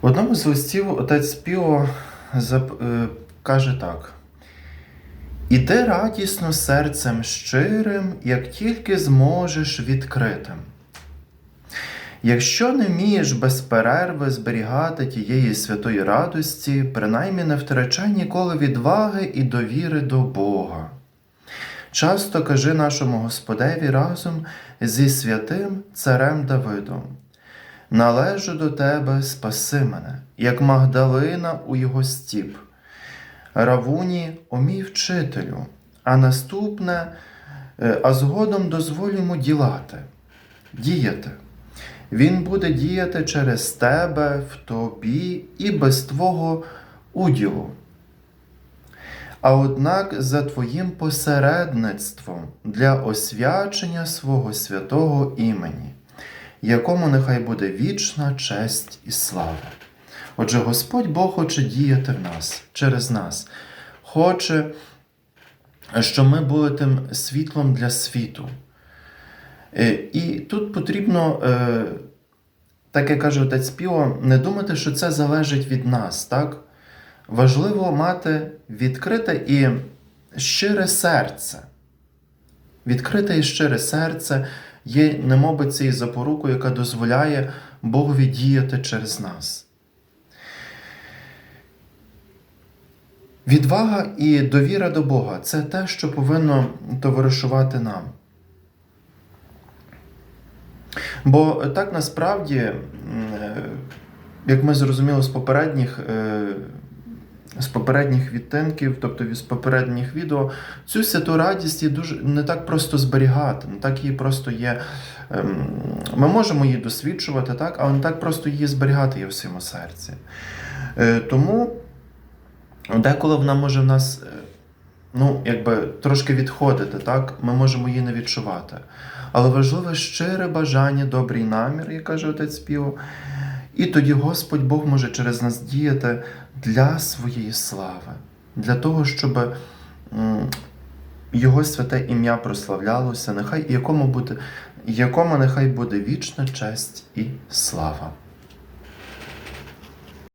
В одному з листів отець Піо е, каже так: Іди радісно серцем щирим, як тільки зможеш відкритим. Якщо не вмієш без перерви зберігати тієї святої радості, принаймні не втрачай ніколи відваги і довіри до Бога. Часто кажи нашому Господеві разом зі святим царем Давидом. Належу до тебе, спаси мене, як Магдалина у його стіп. Равуні, о мій вчителю, а наступне, е, а згодом дозволь йому ділати, діяти. Він буде діяти через тебе в тобі і без твого уділу. А однак за твоїм посередництвом для освячення свого святого імені, якому нехай буде вічна честь і слава. Отже, Господь Бог хоче діяти в нас, через нас, хоче, щоб ми були тим світлом для світу. Е, І тут потрібно, е, так як каже отець Піо, не думати, що це залежить від нас. так? Важливо мати відкрите і щире серце. Відкрите і щире серце є, немоби цією запорукою, яка дозволяє Богові діяти через нас. Відвага і довіра до Бога це те, що повинно товаришувати нам. Бо так насправді, е, як ми зрозуміли з попередніх, е, з попередніх відтинків, тобто з попередніх відео, цю святу радість є дуже не так просто зберігати, не так її просто є. ем, Ми можемо її досвідчувати, так, але не так просто її зберігати є в своєму серці. Е, Тому деколи вона може в нас е, ну, якби трошки відходити, так? Ми можемо її не відчувати. Але важливе щире бажання, добрий намір, як каже отець Піо. І тоді Господь Бог може через нас діяти для своєї слави, для того, щоб Його святе ім'я прославлялося, нехай якому буде, якому нехай буде вічна честь і слава.